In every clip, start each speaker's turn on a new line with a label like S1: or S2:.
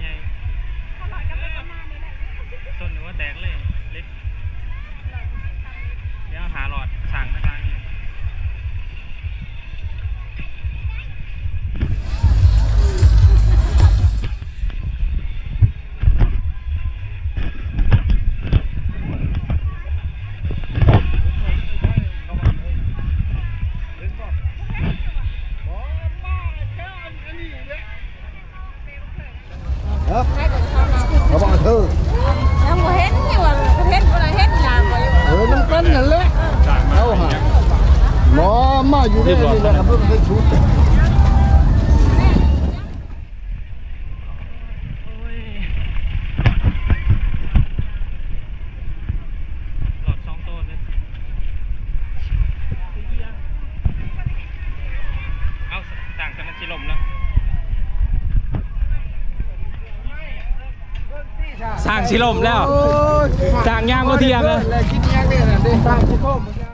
S1: Yeah. Hả? Nó bằng
S2: thư. Nó
S1: mua
S2: hết nhưng mà hết cũng
S1: là hết làm rồi. Ừ, nó cân là lết. Đâu hả? Nó mà dù đây là
S2: không biết cái chút. สร้างชิลมแล้ว
S1: โอ้ย
S2: สร้างย่างบ่เทียงเลย
S1: แล้วคิดยังเนี่ยน่ะเด้สร้างที่โคม
S2: ต่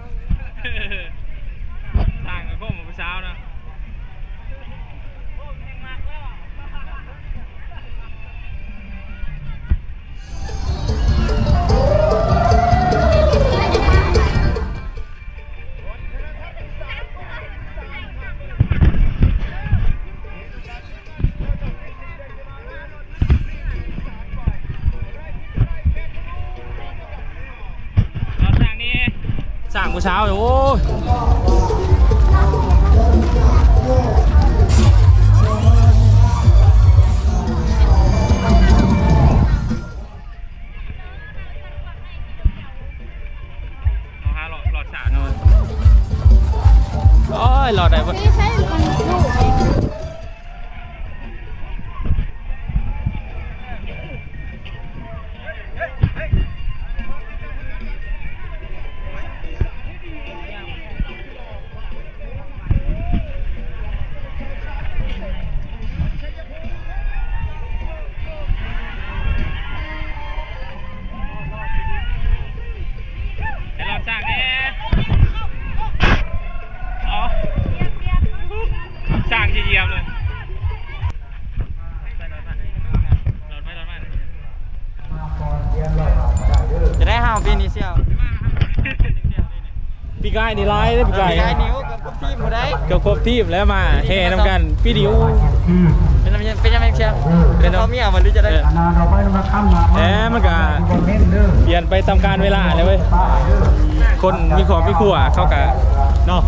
S2: สั่งกูเช้าอยู่โอ้ยเอาฮะหลอดหลอดสามเลยโอ้ยหลอดไหนวะ ยี่ยมๆเลยหลอดไม่หลอดไม่
S3: จะได้ห้าวปีนี้เชียว
S2: พี่กายนี่ไลน์เลยพี่กาย
S3: ไอ้นิ้วกับพวกทีมบ่ได้
S2: ก็ครบทีมแล้วมาแห่นำกันพี่ดิว
S3: เป็นยังเป็นยังไงเชียวเป็นเขาเมียมันหรือจะได้
S2: แหมมันก็เปลี่ยนไปตามการเวลาเลยเว้ยคนมีขอบมีขัวเขาก็เนาะ